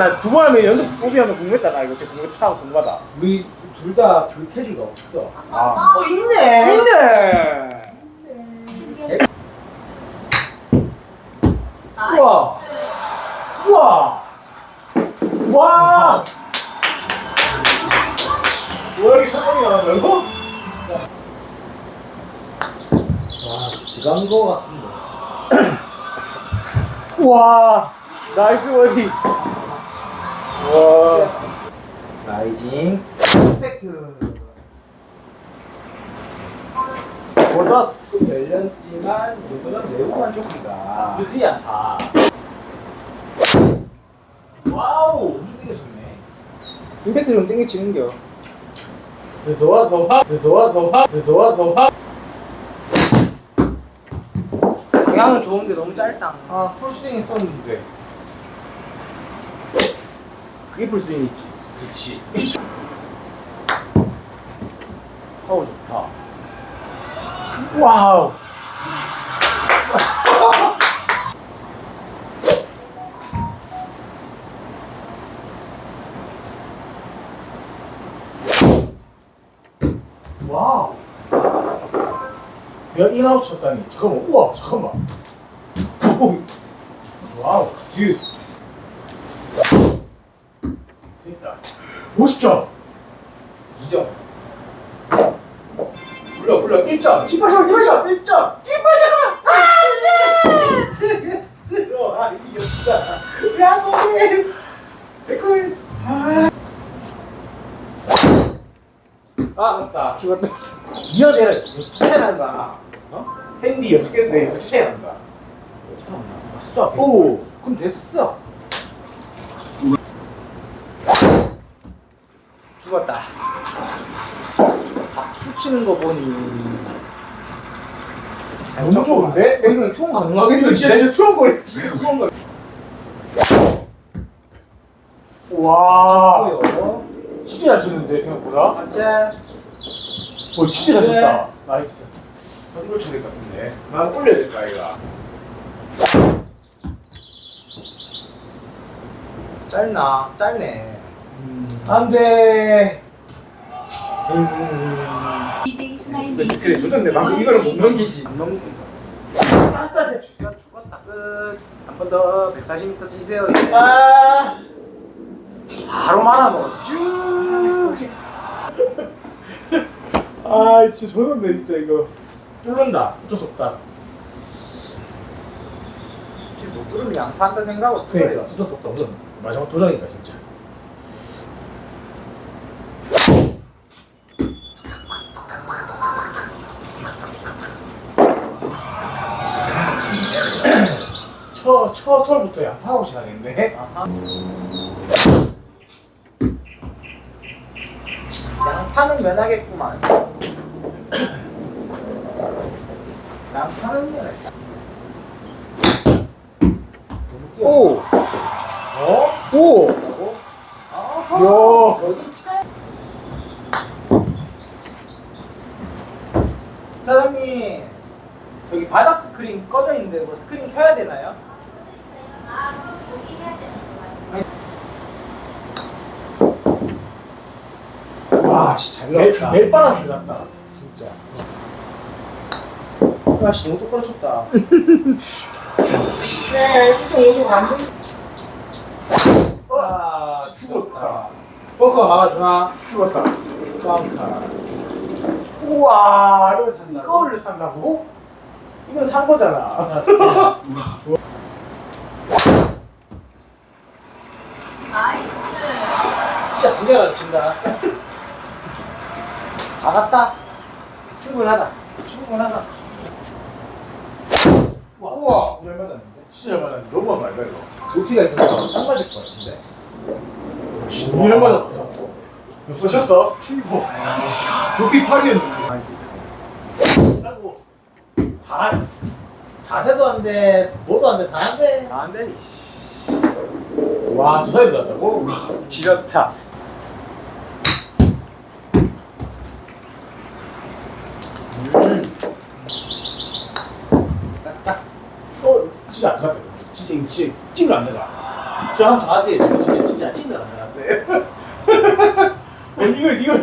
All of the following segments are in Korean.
나두 번 하면 연속 뽑이 하면 궁금했다 나 이거 진짜 궁금했다 참 궁금하다 우리 둘다그 캐리가 없어. 아 어 있네. 있네 우와. 우와 와 뭐야 이게 성공이야 이거? 와 들어간 거 같은데. 와 나이스 와 라이징. 팩트. 고자스 열렸지만 이거는 매우 만족한다. 늦지 않다 와우 엄청 땡겨졌네. 임팩트 좀 땡겨치는겨 그래서 와서 와 그래서 와서 와 방향은 좋은데 너무 짧다 아 풀스윙 했었는데. 그게 풀스윙이지 그렇지. 어우 좋다 와우 와우. 내가 인아웃 쳤다니. 잠깐만. 우와 잠깐만. 오. 와우. 듀. 됐다. 50점. 2점. 불러 불러 1점. 찐발 잡아 찐발 잡아 1점. 찐발 잡아. 아 네. 스로 아 이겼다. 야 너네. 댓글. 아. 아 맞다. 죽었다. 니가 내가 여섯 개 차이 난다. 어? 핸디 여섯 개, 내 여섯 개 차이 난다. 왔어. 오, 그럼 됐어. 치는 거 보니 잘 너무. 좋은데? 야, 이건 투혼 가능하겠는데? 진짜 진짜 투혼 거리 진짜 투혼 거리 와? 진짜 잘 쳤는데 생각보다 맞지? 오 진짜 잘. 쳤다 나이스 한골 쳐야 될것 같은데. 난 올려야 될까, 이가? 짧나 짧네 안 돼. BJ 스마일 그래 그래 조졌네 방금 이거를 못 넘기지 안 넘긴다 아따, 대 죽었다 죽었다 끝한 번더 140m 치세요 이제 아. 바로 말아먹어 쭉 아, 진짜 저런데 진짜 이거. 뚫는다. 어쩔 수 없다. 지금 못 들으면 양파한다 생각하고 그러니까 어쩔 수 없다. 우선 마지막 도전이다, 진짜. 첫, 첫 털부터 양파하고 시작했네. 양파는 면하겠구만. 양파는 면하겠다. 오! 어? 오! 야. 여기 차 사장님, 여기 바닥 스크린 꺼져 있는데 뭐 스크린 켜야 되나요? 와, 씨, 잘 멜- 나왔다. 멜 바란스 같다. 진짜. 야, 씨, 너무 똑바로 쳤다. 네, 무슨 오늘 완전. 와, 죽었다. 벙커가 막아주나? 죽었다. 벙커. 우와, 이걸 산다고? 이거를 산다고? 이건 산 거잖아. 진짜 굉장히 친다. 다 갔다. 충분하다. 충분하다. 우와, 우와, 잘 맞았는데? 진짜 잘 맞았는데 너무 안 맞아 이거. 높이가 있어서 딱 맞을 것 같은데. 진짜 잘 맞았다. 몇 쳤어? 7번. 높이 8이었는데. 하고 다 자세도 안 돼, 뭐도 안 돼, 다 안 돼. 다 안 돼. 와, 저 사이도 났다고? 지렸다. 음. 어, 진짜. 진짜, 진짜 찜을 안 나가. 저 한번 더 하세요. 진짜, 진짜. 진짜 친구 안 나갔어요. 이걸 이걸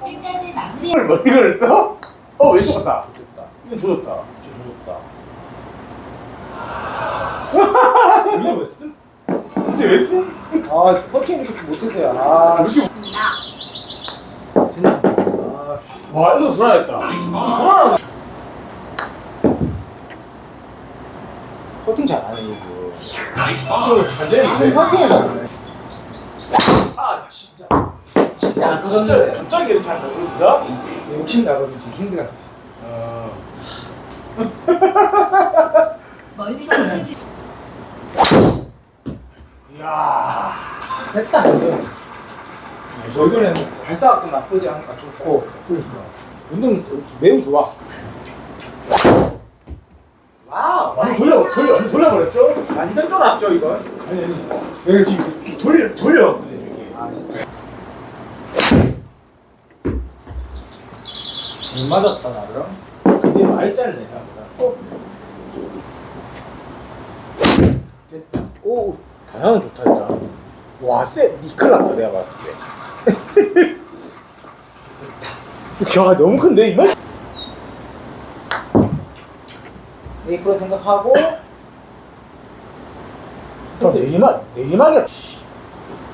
끝까지 마무리. 이걸 뭐 이걸 써? 어 왼쪽 같다. 좋겠다. 이건 조졌다. 저 좋겠다. 이거 왜 쓴? 이제 왜 쓴? 아, 퍼팅 이렇게 못해서야. 아, 씨. 있습니다. 됐나? 아, 씨. 와 이거 불안했다. 불안하다. 퍼팅 잘하네, 이거. 이거 잘 되는데. 무슨 퍼팅을 잘하네. 아 진짜. 진짜 안 갑자기 터졌는데. 갑자기 이렇게 한다고 누가? 욕심 나거든, 지금 힘들었어. 어. 멀리가 멀리. 이야. 됐다, 이거. 저거는 발사각도 나쁘지 않으니까 좋고. 그러니까. 운동 매우 좋아. 와우. 완전 돌려 돌려 완전 돌려버렸죠? 완전 쫄았죠, 이건? 아니 아니. 내가 지금 이렇게 돌려 이렇게. 아, 진짜. 못 맞았다, 나 그럼? 근데 많이 잘리네 생각보다. 어? 됐다. 오 방향은 좋다 일단. 와 쎄. 니클 났다 내가 봤을 때. 야 너무 큰데 이만? 메이크로 생각하고, 또 내리막 내리막이야.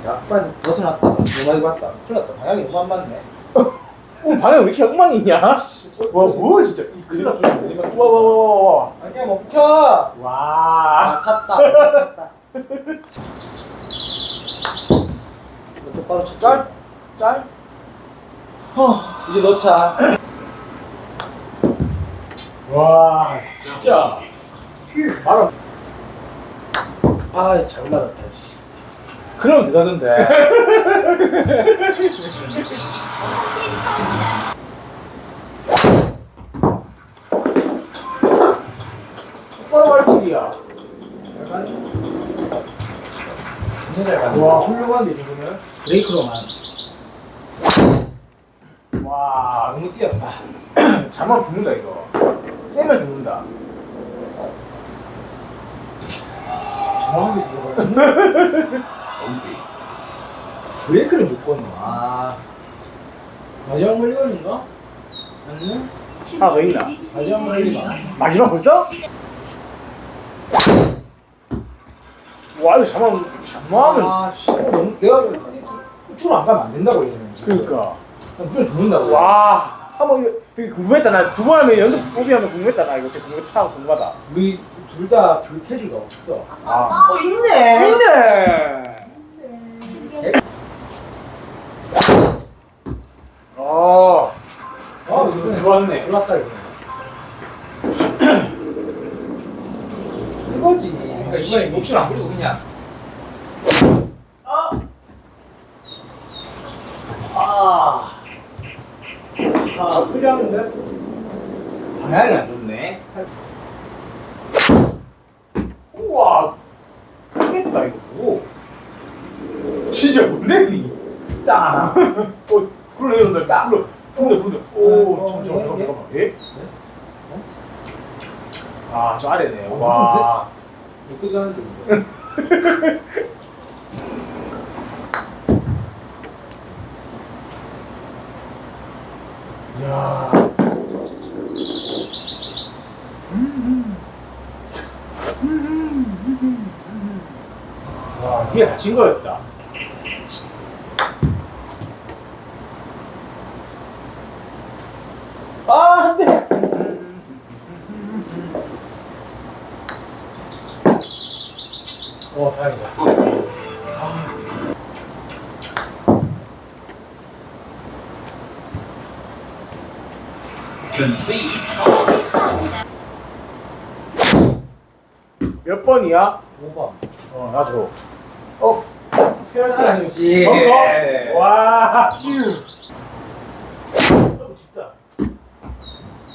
약간 벗어났다. 많이 봤다. 큰일 났다. 방향이 너무 안 맞네. 어, 방향 왜 이렇게 엉망이냐? 와 뭐야 진짜. 이 큰일 났죠 내리막. 와 와 와와. 아니야, 뭐, 켜! 와. 아, 탔다. 탔다. 이거 똑바로 쳐. 짤? 짤? 어, 이제 넣자. 와 진짜. 바로. 아, 잘 맞았다, 씨. 그럼 들어가던데. 똑바로 갈 길이야. 진짜 잘 맞네. 와 훌륭한데 이거는. 브레이크로만. 와 너무 뛰었다. 잠만 붙는다 이거. 쌤을 듣는다. 정확하게 들어가네. 브레이크를 못 걷노. 아. 마지막 멀리건인가? 아니요? 하나 더 있나? 마지막 멀리건. 마지막 벌써? 와 이거 잠만 잠만을. 아, 씨. 너무, 내가 우측으로 안 가면 안 된다고. 그러니까. 그냥 무조건 죽는다고. 와 한번 이거, 궁금했다 나 두 번 하면 연속 뽑이 하면 궁금했다 나 이거 진짜 궁금했다 참 궁금하다. 우리 둘다그 캐리가 없어. 아 어, 있네. 있네. 어. 아, 지금 들어왔네. 들어왔다, 이거. 이거지. 그러니까 이번에 욕심 안 부리고 그냥. 아. 아. 아, 필요한데? 방향이 안 좋네. 우와. 크겠다 이거. 오. 진짜 뭔데 니? 딱. 어, 굴러 이런다. 딱. 굴러. 굴러 굴러. 오, 어, 잠시만 예, 잠깐만 예. 잠깐만. 예? 아, 저 아래네. 어, 와. 여기까지 가는데. 야. 와, 뒤에 다친 거였다. 아, 안 돼. 어, 다행이다. 몇 번이야? 5번. 어, 나도. 어, 페널티 그렇지. 벙커? 와. 휴. 어, 진짜.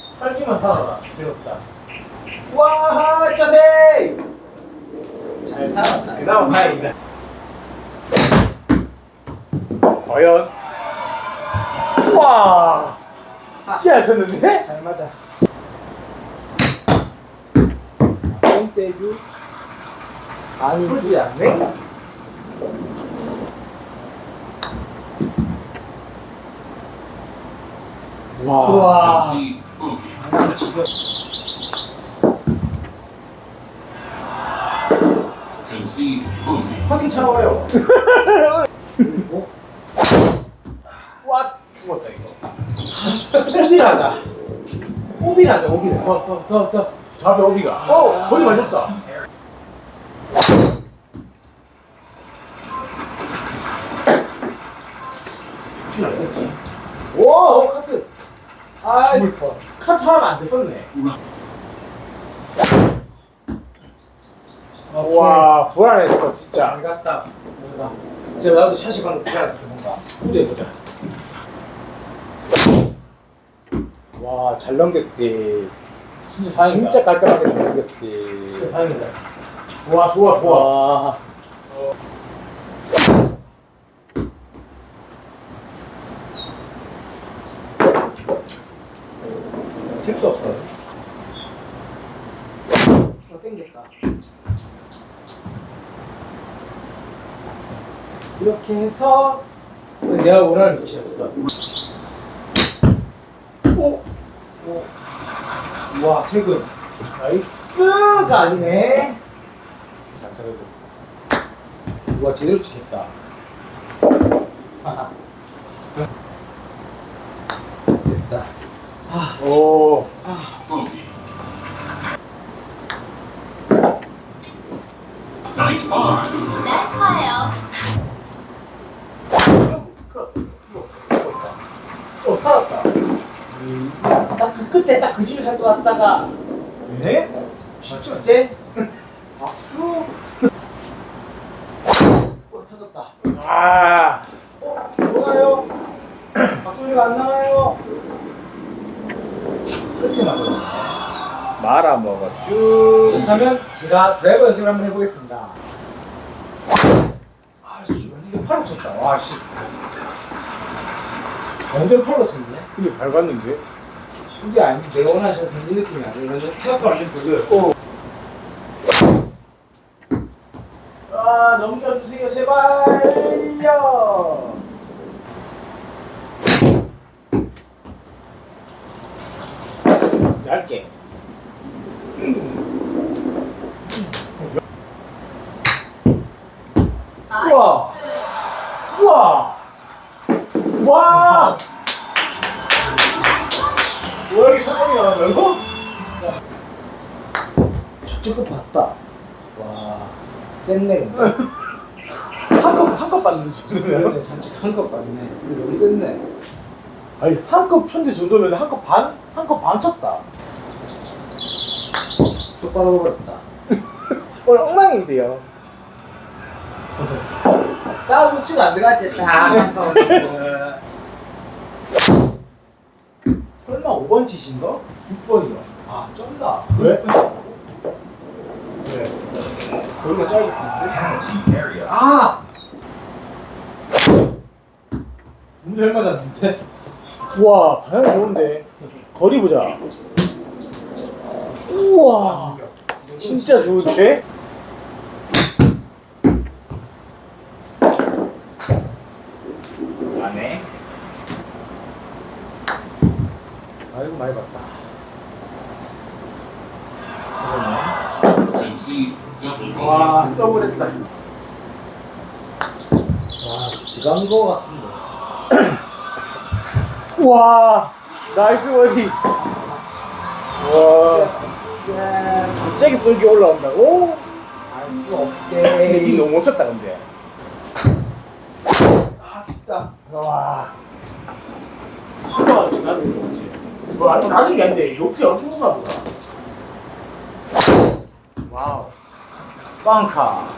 살기만 살아라. 배웠다. 와, 짜세! 잘 살았다. 그나마 다행이다. 과연? 와. 피하셨는데? 잘 맞았어. 홈세주 아니지 않네? 와. 와. 지금. 확인 참 어려워. 오비라자. 오비라자 오비를. 더 더 더 더. 잡에 오비가. 어 거리. 죽진 않겠지. 오 어, 카트. 아 죽을 뻔. 카트 하면 안 됐었네. 와 불안했어 진짜. 잘 갔다. 뭔가 이제 나도 샷이 방금 불안했어 뭔가. 후대 보자. 와 잘 넘겼대. 진짜 다행이다. 진짜 깔끔하게 잘 넘겼대. 진짜 다행이다. 와 좋아 좋아. 와. 택도 없어. 써 땡겼다. 이렇게 해서 내가 원하는 위치였어. 오. 오. 와 퇴근. 나이스가 아니네. 잘 잘해줘. 와 제대로 찍혔다. 됐다. 오. Bogey. Nice par. 나이스 파예요. 어 살았다. 딱그 끝에 딱그 집에 살 것 같다가 네? 진짜 째? 박수. 어 터졌다. 아. 어 뭐가요? 박수리가 안 나와요. 끝에 맞아. 말아 먹어 쭉. 그렇다면 제가 드라이버 연습을 한번 해보겠습니다. 아 씨 완전 팔로 쳤다. 와 씨. 완전 팔로 쳤네. 근데 밟았는데? 이게 아니지 내가 샷은 이 느낌이. 완전 태엽도 완전 별로였어. 아 넘겨주세요 제발요. 얇게. 우와. 우와. 와. 왜 이렇게 성공이 나왔냐고? 저쪽 거 봤다. 와. 쎘네. 한컵 한컵 받는 정도면 그러네 잔뜩 한컵 봤네. 근데 너무 쎘네. 아니 한컵 천재 정도면 한 컵 반 한 컵 반 쳤다. 똑바로 버렸다. 오늘 엉망인데요. 나 우측 안 들어갔지. 다. 설마 5번 치신가? 6번이요. 아, 쩐다. 왜? 네. 거기가 area. 아! 문제 잘 맞았는데? 우와 방향 좋은데 거리 보자. 우와 진짜 좋은데? 안해. 아이고 많이 봤다. 와 더블했다. 와, 들어간 거 같은데. 와 나이스 버디. 와 갑자기 뚫기 올라온다고? 알수 헤딩 없대. 너무 못 쳤다 근데. 아, 깊다. 와. 한번가 지나는 거지. 뭐 아니 게 아닌데 욕지 엄청 높나 보다. 와우. 빵카.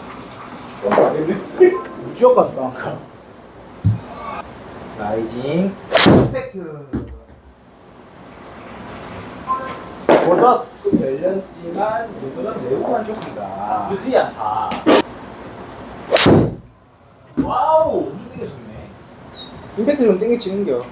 빵카 아닌데? 무조건 빵카. 라이징. 팩트. 보자스. 열렸지만, 이거는 매우 만족한다. 늦지 않다. 와우. 엄청 땡겨졌네. 임팩트 좀 땡겨치는겨.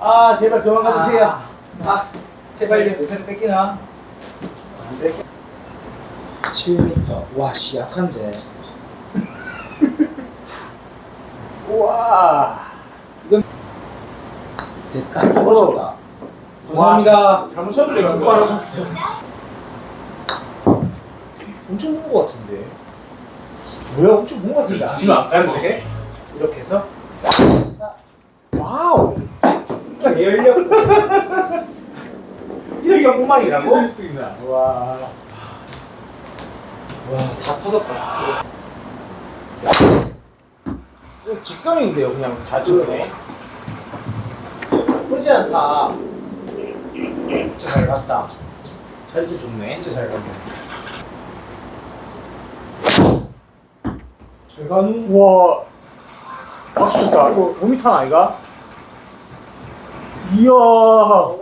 아, 아 제발 그만 가주세요. 아, 제발 내 뺏기나? 안 뺏겨. 7m. 와, 씨, 약한데. 우와. 이건 됐다. 떨어졌다. 감사합니다. 잘못 쳤는데 수고 많으셨어요. 엄청 무거운 것 같은데. 뭐야, 엄청 무거운 것 같은데. 아니면 안 가는데? 이렇게 해서. 와우. 열려. 이렇게 엉망이라고? 수 있나? 와. 와, 다 터졌다. 이거 직선인데요, 그냥 잘 치네. 나쁘지 않다. 진짜 잘 갔다. 잘 진짜 좋네. 진짜 잘 갔네. 잘 가는. 와, 박수 다 이거 5m 아이가? 이야. 아,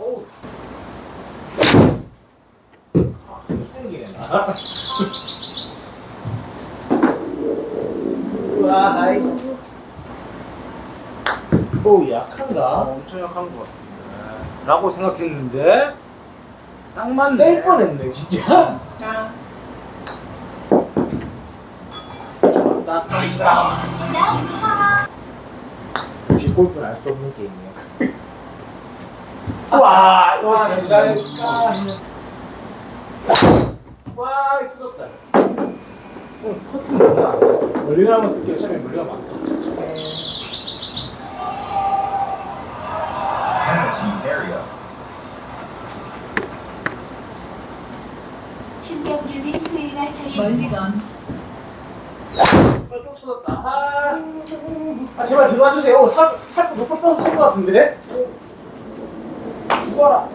땡기네, 나. 와, 하이. 오, 약한가? 엄청 약한 것 같은데. 라고 생각했는데 딱 맞네. 셀 뻔했네 진짜 Nice bomb. 역시 골프는 알 수 없는 게임이야 와 와, 진짜 진짜. 와 터졌다 오늘 퍼팅 장난 아니었어 멀리 가면 쓸게요 처음에 멀리가 많다 Penalty area. 신경균이 수위가 차린 멀리 건 또 터졌다. 아, 아 제발 들어와 주세요. 살, 살거 몇번 떠서 살것 같은데? 죽어라.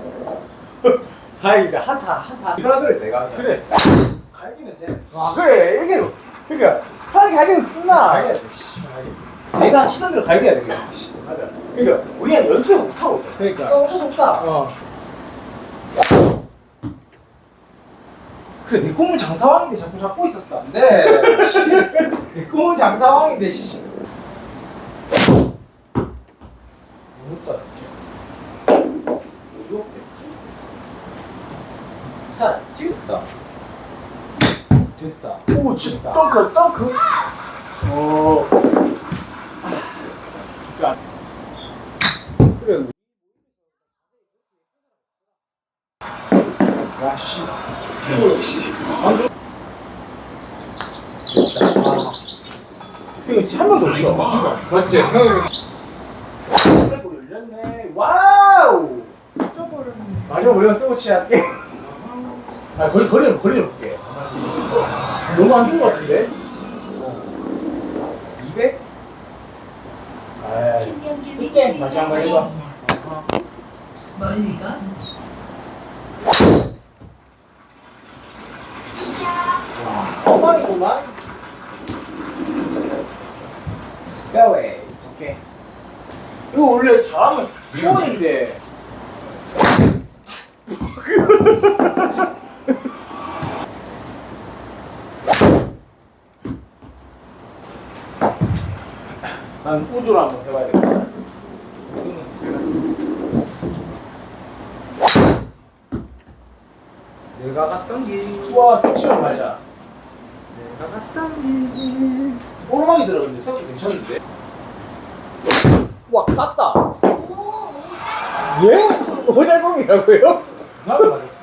다행이다. 한타 한타. 하나 들어 내가 그냥. 그래. 갈기면 돼. 아 그래. 이렇게 그러니까 편하게 갈기면 끝나. 갈겨야 돼. 씨. 내가 치던 대로 갈겨야 돼 그냥. 씨, 맞아. 그러니까 우리가 연습을 못하고 있잖아. 그러니까. 어쩔 수 없다. 어. 그래 내 꿈은 장타왕인데 자꾸 잡고 있었어. 안돼. 씨. 내 꿈은 장타왕인데 씨. 못다 진짜 죽었겠지? 살았지? 됐다. 됐다. 오 진짜 덩크 덩크 어 그래 야씨 Conceded. 아, 생이 진짜 한 번도 Nice 없어. bomb. 맞지? 형이 쓰고 열렸네. 와우. 쓰고 치할게. 아 거리 거리를 거리를 볼게. 너무 안 좋은 것 같은데. 200? 아, 신경균이 쓸게. 마지막 번 해봐. 엉망이구만. 야왜? 오케이. 이거 원래 잘하면 소원인데. 난 우주로 한번 해봐야겠다. 내가 갔던 길. 와, 택시가 말이야. 내가 갔던 길. 오르막이 들어갔는데 생각도 괜찮은데? 와, 깠다. 예? 오잘봉이라고요? 나도 맞았어.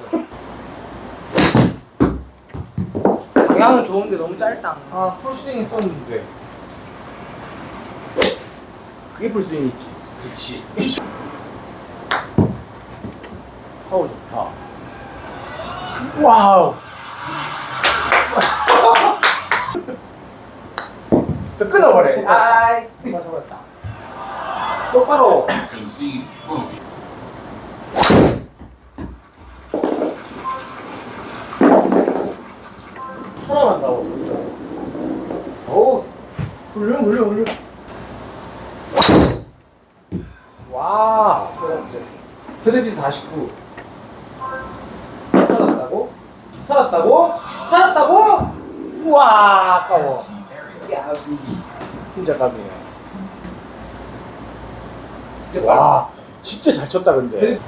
방향은 좋은데 너무 짧다. 아, 풀스윙 썼는데. 그게 풀스윙이지. 그렇지. 파워 좋다. 와우. 또 끊어버려. 아이. 맞아 버렸다. 똑바로. Concede bogey. 사람한다고. 어우, 훌륭, 훌륭, 훌륭. 와, 그렇지. 헤드피스 49. 살았다고? 살았다고? 살았다고? 우와, 아까워. 진짜 감이네. 진짜 와, 진짜 잘 쳤다 근데.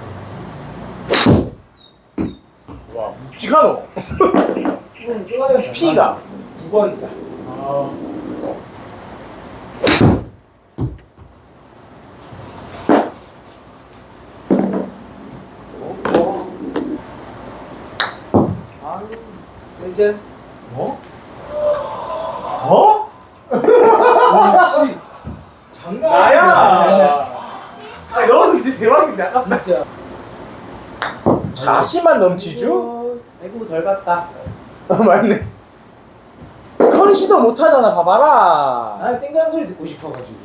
와, 묵직하노. P가 9번이다. 아. 아유, 세젠. 뭐? 어? 씨. 장난 아니야. 나야. 아 넣어서 이제 대박인데 아깝다. 진짜. 자신만 넘치죠? 아이고, 덜 봤다. 어, 맞네. 커리 시도 못하잖아, 봐봐라. 나는 땡그란 소리 듣고 싶어가지고.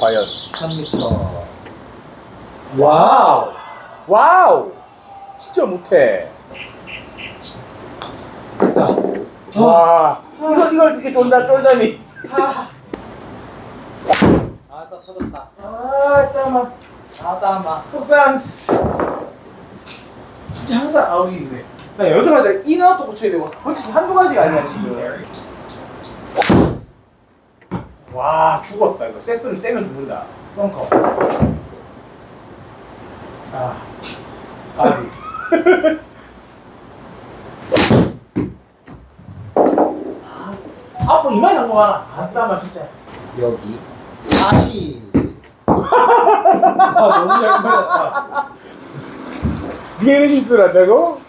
과연. 3m. 와우. 와우. 진짜 못해. 됐다. 와. 이걸, 이걸 이렇게 쫀다, 쫄다니. 아, 또 터졌다. 아, 땀아. 아, 땀아. 속상. 진짜 항상 아웃인데. 나 연습할 때 인아웃도 고쳐야 되고, 솔직히 한두 가지가 아니야, 지금. 와, 죽었다, 이거. 셌으면 세면 죽는다. 벙커. 아. 아, 아빠 이마에 한거 봐라. 아, 땀아, 진짜. 여기 40. 아, 너무 잘 맞았다. 이런 실수를 한다고?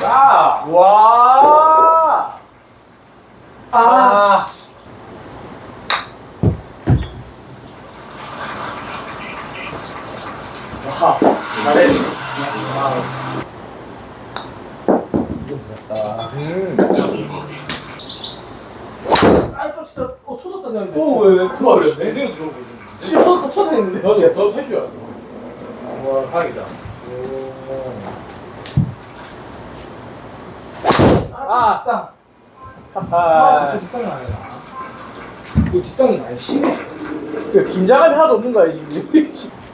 자, 와. 아. 와. 잘했어. 음. 어 터졌다 생각했는데. 왜. 너도 너도 알았어. 와. 아, 땅. 아, 하하. 자꾸 뒷땅이. 그 뒷땅이 많이 심해. 그 긴장감이 하나도 없는 거야 지금.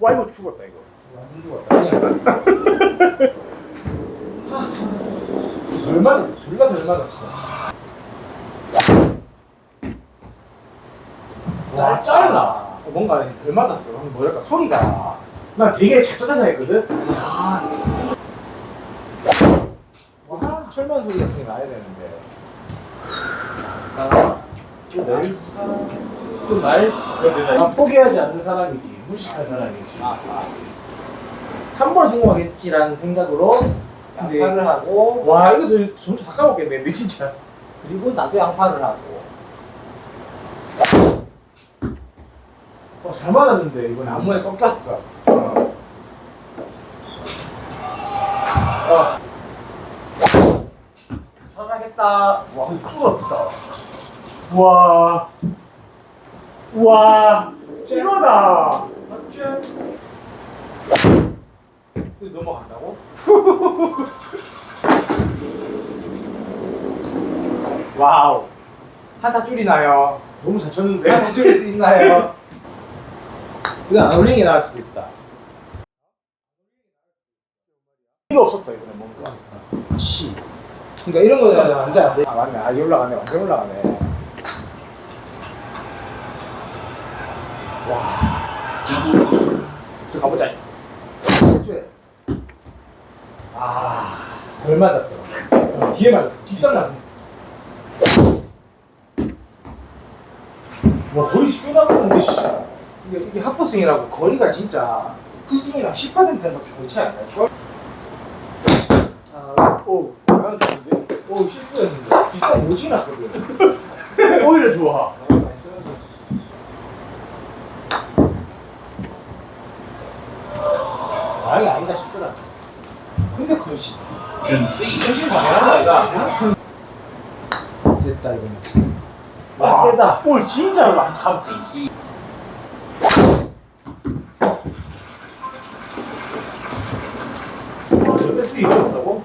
와 이거 죽었다 이거. 완전 죽었다. 그냥. 덜 맞았어. 둘다 덜 맞았어. 와? 어, 뭔가 덜 맞았어. 뭐랄까 소리가. 난 되게 착착해서 했거든. 아. 와 철만 소리 같은 게 나야 되는데. 아, 날 또날 난 포기하지 않는 사람이지 무식한 사람이지 아, 아. 한번 성공하겠지라는 생각으로 근데 양파를 하고, 와 이거 저- 점수 다 까먹겠네 근데 진짜 그리고 나도 양파를 하고. 어, 잘 맞았는데 이번에 안무에 꺾였어 어. 어. 사랑했다 와 이거 큰일 났다 와. 와. 이거다. 이거 넘어간다고? 와우. 한타 줄이나요? 너무 잘 쳤는데. 한타 줄일 수 있나요? 이거 안 올리는 게 나을 수도 있다. 이거 없었다 이번에 뭔가. 씨. 그러니까 이런 거는 안 돼. 아 맞네. 아직 올라가네. 완전 올라가네. 와. 가보자. 아. 덜 맞았어. 어, 뒤에 맞았어. 뒷장 맞았어. 와 거의 꽤 나갔는데 진짜. 이게, 이게 하프스윙이라고 거리가 진짜 풀스윙이랑 10%밖에 거의 차이 안 날걸? 아, 오, 나는 좋은데? 오, 실수였는데. 뒷장 오지 났거든. 오히려 좋아. 아니, 아니다 싶더라. 근데 그거 씨, Concede. 훨씬 당연하다, 이거. 됐다, 이거는. 와, 세다. 볼. Concede. 옆에 스피 이거 없다고?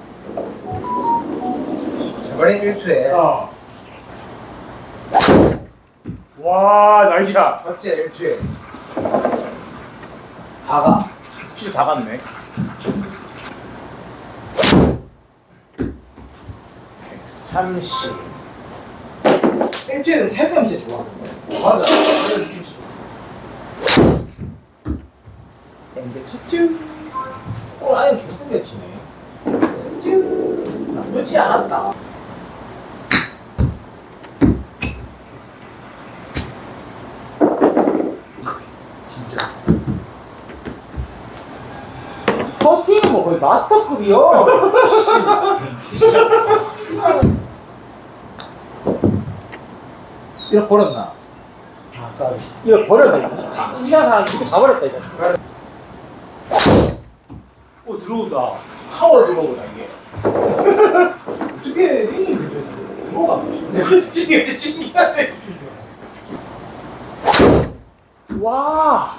저번에 1투에. 어. 와, 나이샤. 어째 1투에. 다가. 진짜 다 갔네. 30. 일주일은 퇴근 이제 좋아. 맞아. 퇴근 진짜 좋아. 이제 첫주. 어, 아니 결승대치네. 첫주. 나쁘지 않았다. 진짜. 버티는 거 거의 마스터급이요. 진짜. 이거 버렸나? 아, 까비. 이거 버렸다. 이상 사람 이거 다 버렸다 이제. 오 들어온다. 파워 들어오다 이게. 어떻게 그래서 들어가? 신기하지 신기하지. 와.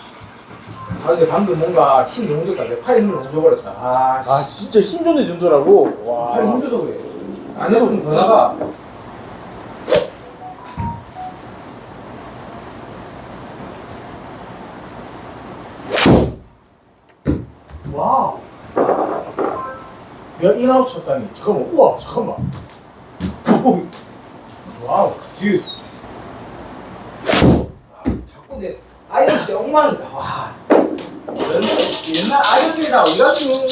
아 근데 방금 뭔가 힘 너무 줬다. 내 팔에 힘을 너무 줘버렸다. 아, 아 진짜 힘 좋는 정도라고 와 팔이 힘 줘서 그래. 안 했으면 더 나가. 19 쳤다니. 잠깐만, 우와, 잠깐만. 오, 와우. 듀. 아, 자꾸 내 아이언스 엉망이다. 와. 옛날- 옛날 아이언스다, 우연히.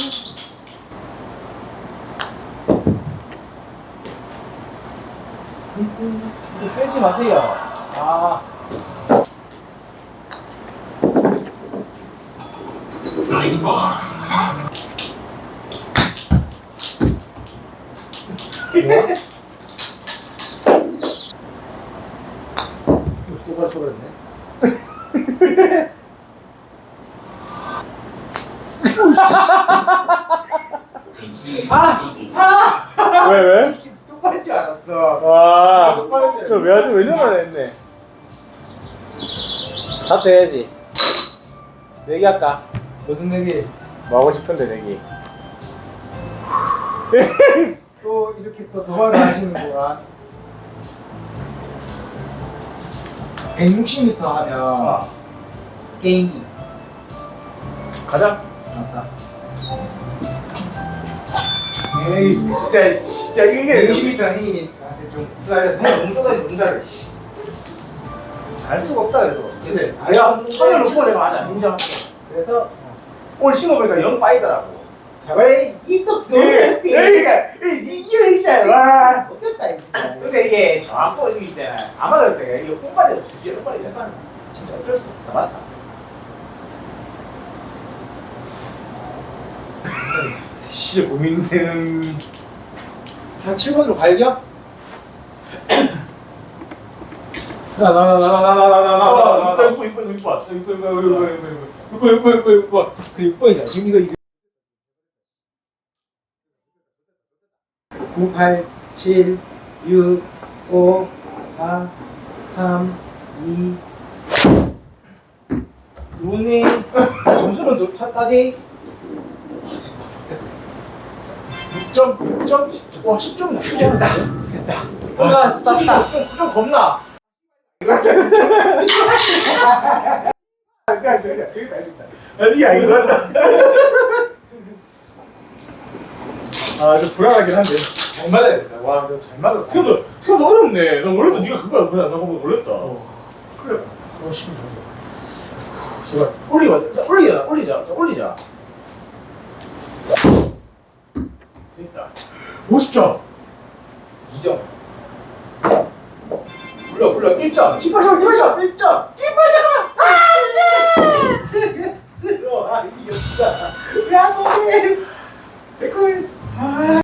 이거 쓰지 마세요. 아. Nice ball. 이거 똑바로 쳐버렸네. Concede. 왜 왜? 똑바른 줄 알았어. 줄 저왜 아주 왜 저러나 했네 다트 해야지 내기 할까? 무슨 얘기? 뭐 하고 싶은데 내기 또 이렇게 또 도망을 하시는구나. 160m 하면 아, 게임이 가자. 맞다. 에이, 진짜, 진짜 이게 160m 힘이 나한테 좀 쏟아져서 형 너무 쏟아져 너무 잘해. 씨. 알 수가 없다 그래도. 그래. 내가 턴을 놓고 내가 맞아 인정할게. 그래서 오늘 신호보니까 영 빠이더라고. 자발이 이또 예, 그러니까 이겨 있잖아. 와. 어땠다 진짜. 근데 이게 정확도 이게 있잖아. 아마 그럴 때 이게 뽕빠져 진짜 뽕빠지잖아. 진짜 어쩔 수 없다 맞다. 진짜 고민되는. 그냥 7번으로 갈겨? 나나나나나나나나나나 6번 6번 6번 6번 6번 6번 6번 6번 6번 그 6번이다 지금 이거 이거 9, 98, 7, 6, 5, 4, 3, 2. 누구니? 점수는 찾다니? 6점, 6점, 10점. 와, 10점 넘겠다. 됐다. 뭔가 땄다. 아, 좀 겁나. 안돼 안돼 안돼 되겠다 되겠다 아니야 이거 다 아 좀 불안하긴 한데. 잘 맞아야 된다. 와잘 맞았어. 생각보다 생각보다 어렵네. 나 원래도 네가 그거야 그냥 나 보고 놀랬다. 그래. 어 잘했어. 제발 올리자 자, 올리자 올리자 자, 올리자. 됐다. 50점. 2점. 불러 불러. 1점. 18점 1점. 1점 18점 아, 이겼다. 야, 너네. 诶